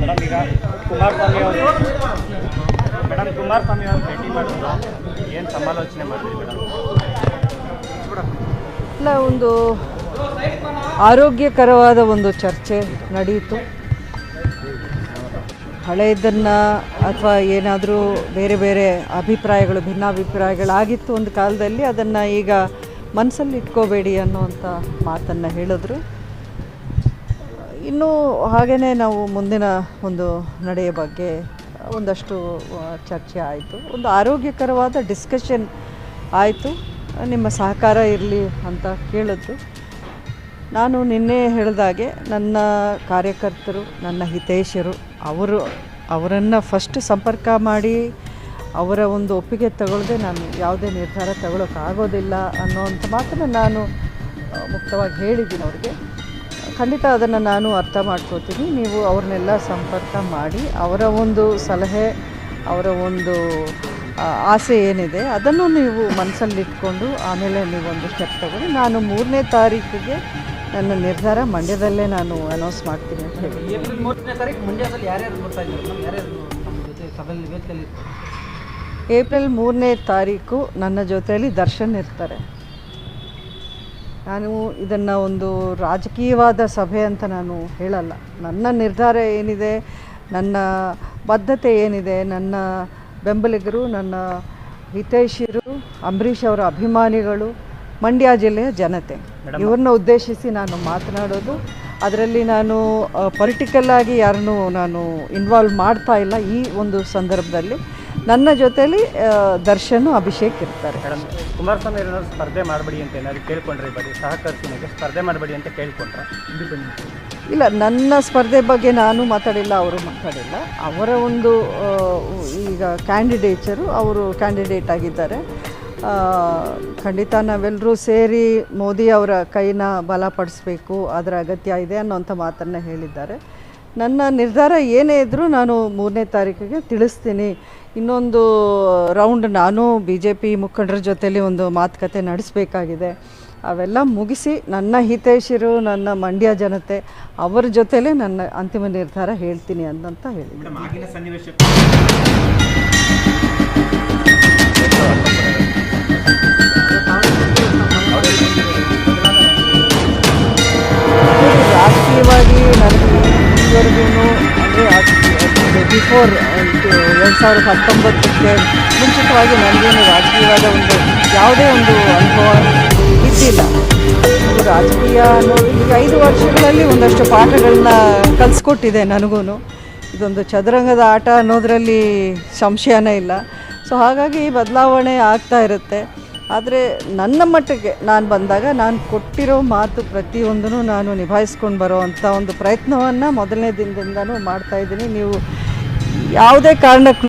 Madam, ಈಗ ಕುಮಾರಸ್ವಾಮಿ ಅವರು madam, Kumaraswamy ಭೇಟಿ ಮಾಡಿದ್ರು ಏನು ಸಮಾಲೋಚನೆ ಮೇಡಮ್? ಇಲ್ಲ, ಒಂದು ಆರೋಗ್ಯಕರವಾದ ಒಂದು ಚರ್ಚೆ ನಡೆಯಿತು ಹಳೆಯದನ್ನು ಅಥವಾ ಏನಾದರೂ ಬೇರೆ ಬೇರೆ ಅಭಿಪ್ರಾಯಗಳು, ಭಿನ್ನಾಭಿಪ್ರಾಯಗಳಾಗಿತ್ತು ಒಂದು ಕಾಲದಲ್ಲಿ, ಅದನ್ನು ಈಗ ಮನಸ್ಸಲ್ಲಿ ಇಟ್ಕೋಬೇಡಿ ಅನ್ನುವಂಥ ಮಾತನ್ನು ಹೇಳಿದ್ರು. ಇನ್ನೂ ಹಾಗೆಯೇ ನಾವು ಮುಂದಿನ ಒಂದು ನಡೆಯ ಬಗ್ಗೆ ಒಂದಷ್ಟು ಚರ್ಚೆ ಆಯಿತು. ಒಂದು ಆರೋಗ್ಯಕರವಾದ ಡಿಸ್ಕಷನ್ ಆಯಿತು. ನಿಮ್ಮ ಸಹಕಾರ ಇರಲಿ ಅಂತ ಕೇಳಿದ್ದು. ನಾನು ನಿನ್ನೆ ಹೇಳಿದಾಗೆ ನನ್ನ ಕಾರ್ಯಕರ್ತರು, ನನ್ನ ಹಿತೈಷರು ಅವರು, ಅವರನ್ನು ಫಸ್ಟ್ ಸಂಪರ್ಕ ಮಾಡಿ ಅವರ ಒಂದು ಒಪ್ಪಿಗೆ ತಗೊಳ್ಳದೆ ನಾನು ಯಾವುದೇ ನಿರ್ಧಾರ ತಗೊಳ್ಳೋಕ್ಕಾಗೋದಿಲ್ಲ ಅನ್ನೋವಂಥ ಮಾತನ್ನು ನಾನು ಮುಕ್ತವಾಗಿ ಹೇಳಿದ್ದೀನಿ ಅವ್ರಿಗೆ. ಖಂಡಿತ ಅದನ್ನು ನಾನು ಅರ್ಥ ಮಾಡ್ಕೋತೀನಿ. ನೀವು ಅವ್ರನ್ನೆಲ್ಲ ಸಂಪರ್ಕ ಮಾಡಿ ಅವರ ಒಂದು ಸಲಹೆ ಅವರ ಒಂದು ಆಸೆ ಏನಿದೆ ಅದನ್ನು ನೀವು ಮನಸ್ಸಲ್ಲಿಟ್ಕೊಂಡು ಆಮೇಲೆ ನೀವು ಒಂದು ಸ್ಟೆಪ್ ತಗೊಳ್ಳಿ. ನಾನು ಮೂರನೇ ತಾರೀಕಿಗೆ ನನ್ನ ನಿರ್ಧಾರ ಮಂಡ್ಯದಲ್ಲೇ ನಾನು ಅನೌನ್ಸ್ ಮಾಡ್ತೀನಿ ಅಂತ ಹೇಳಿ. ಏಪ್ರಿಲ್ ಮೂರನೇ ತಾರೀಕು ನನ್ನ ಜೊತೆಯಲ್ಲಿ ದರ್ಶನ್ ಇರ್ತಾರೆ. ನಾನು ಇದನ್ನು ಒಂದು ರಾಜಕೀಯವಾದ ಸಭೆ ಅಂತ ನಾನು ಹೇಳಲ್ಲ. ನನ್ನ ನಿರ್ಧಾರ ಏನಿದೆ ನನ್ನ ಬದ್ಧತೆ ಏನಿದೆ ನನ್ನ ಬೆಂಬಲಿಗರು ನನ್ನ ಹಿತೈಷಿರು ಅಂಬರೀಷ್ ಅವರ ಅಭಿಮಾನಿಗಳು ಮಂಡ್ಯ ಜಿಲ್ಲೆಯ ಜನತೆ. ಇವ್ರನ್ನ ಉದ್ದೇಶಿಸಿ ನಾನು ಮಾತನಾಡೋದು. ಅದರಲ್ಲಿ ನಾನು ಪೊಲಿಟಿಕಲ್ ಆಗಿ ಯಾರನ್ನೂ ನಾನು ಇನ್ವಾಲ್ವ್ ಮಾಡ್ತಾ ಇಲ್ಲ ಈ ಒಂದು ಸಂದರ್ಭದಲ್ಲಿ. ನನ್ನ ಜೊತೆಯಲ್ಲಿ ದರ್ಶನ್ ಅಭಿಷೇಕ್ ಇರ್ತಾರೆ. ಕುಮಾರಸ್ವಾಮಿ ಏನಾದ್ರು ಸ್ಪರ್ಧೆ ಮಾಡಬೇಡಿ ಅಂತ ಏನಾದ್ರು ಕೇಳ್ಕೊಂಡ್ರೆ ಬರೀ ಸಹಕರಿಸಿ ಸ್ಪರ್ಧೆ ಮಾಡಬೇಡಿ ಅಂತ ಕೇಳ್ಕೊಂಡ್ರ? ಇಲ್ಲ ನನ್ನ ಸ್ಪರ್ಧೆ ಬಗ್ಗೆ ನಾನು ಮಾತಾಡಿಲ್ಲ ಅವರು ಮಾತಾಡಿಲ್ಲ. ಅವರ ಒಂದು ಈಗ ಕ್ಯಾಂಡಿಡೇಚರು ಅವರು ಕ್ಯಾಂಡಿಡೇಟ್ ಆಗಿದ್ದಾರೆ. ಖಂಡಿತ ನಾವೆಲ್ಲರೂ ಸೇರಿ ಮೋದಿ ಅವರ ಕೈನ ಬಲಪಡಿಸಬೇಕು ಅದರ ಅಗತ್ಯ ಇದೆ ಅನ್ನೋಂಥ ಮಾತನ್ನು ಹೇಳಿದ್ದಾರೆ. ನನ್ನ ನಿರ್ಧಾರ ಏನೇ ಇದ್ದರೂ ನಾನು ಮೂರನೇ ತಾರೀಕಿಗೆ ತಿಳಿಸ್ತೀನಿ. ಇನ್ನೊಂದು ರೌಂಡ್ ನಾನು ಬಿ ಜೆ ಪಿ ಮುಖಂಡರ ಜೊತೆಲಿ ಒಂದು ಮಾತುಕತೆ ನಡೆಸಬೇಕಾಗಿದೆ. ಅವೆಲ್ಲ ಮುಗಿಸಿ ನನ್ನ ಹಿತೈಷಿರು, ನನ್ನ ಮಂಡ್ಯ ಜನತೆ ಅವರ ಜೊತೆಲೇ ನನ್ನ ಅಂತಿಮ ನಿರ್ಧಾರ ಹೇಳ್ತೀನಿ ಅಂತ ಹೇಳಿದ್ದೀನಿ. ಬಿಫೋರ್ ಎರಡು ಸಾವಿರದ ಹತ್ತೊಂಬತ್ತಕ್ಕೆ ಮುಂಚಿತವಾಗಿ ನನಗೇನು ರಾಜಕೀಯವಾದ ಒಂದು ಯಾವುದೇ ಒಂದು ಅನುಭವ ಇದ್ದಿಲ್ಲ. ಇದು ರಾಜಕೀಯ ಅನ್ನೋದು ಈಗ ಐದು ವರ್ಷಗಳಲ್ಲಿ ಒಂದಷ್ಟು ಪಾಠಗಳನ್ನ ಕಲಿಸ್ಕೊಟ್ಟಿದೆ ನನಗೂ ಇದೊಂದು ಚದುರಂಗದ ಆಟ ಅನ್ನೋದರಲ್ಲಿ ಸಂಶಯನೇ ಇಲ್ಲ. ಸೊ ಹಾಗಾಗಿ ಬದಲಾವಣೆ ಆಗ್ತಾ ಇರುತ್ತೆ. ಆದರೆ ನನ್ನ ಮಟ್ಟಿಗೆ ನಾನು ಬಂದಾಗ ನಾನು ಕೊಟ್ಟಿರೋ ಮಾತು ಪ್ರತಿಯೊಂದನ್ನು ನಾನು ನಿಭಾಯಿಸ್ಕೊಂಡು ಬರೋ ಅಂಥ ಒಂದು ಪ್ರಯತ್ನವನ್ನು ಮೊದಲನೇ ದಿನದಿಂದನೂ ಮಾಡ್ತಾಯಿದ್ದೀನಿ ನೀವು ಯಾವುದೇ ಕಾರಣಕ್ಕೂ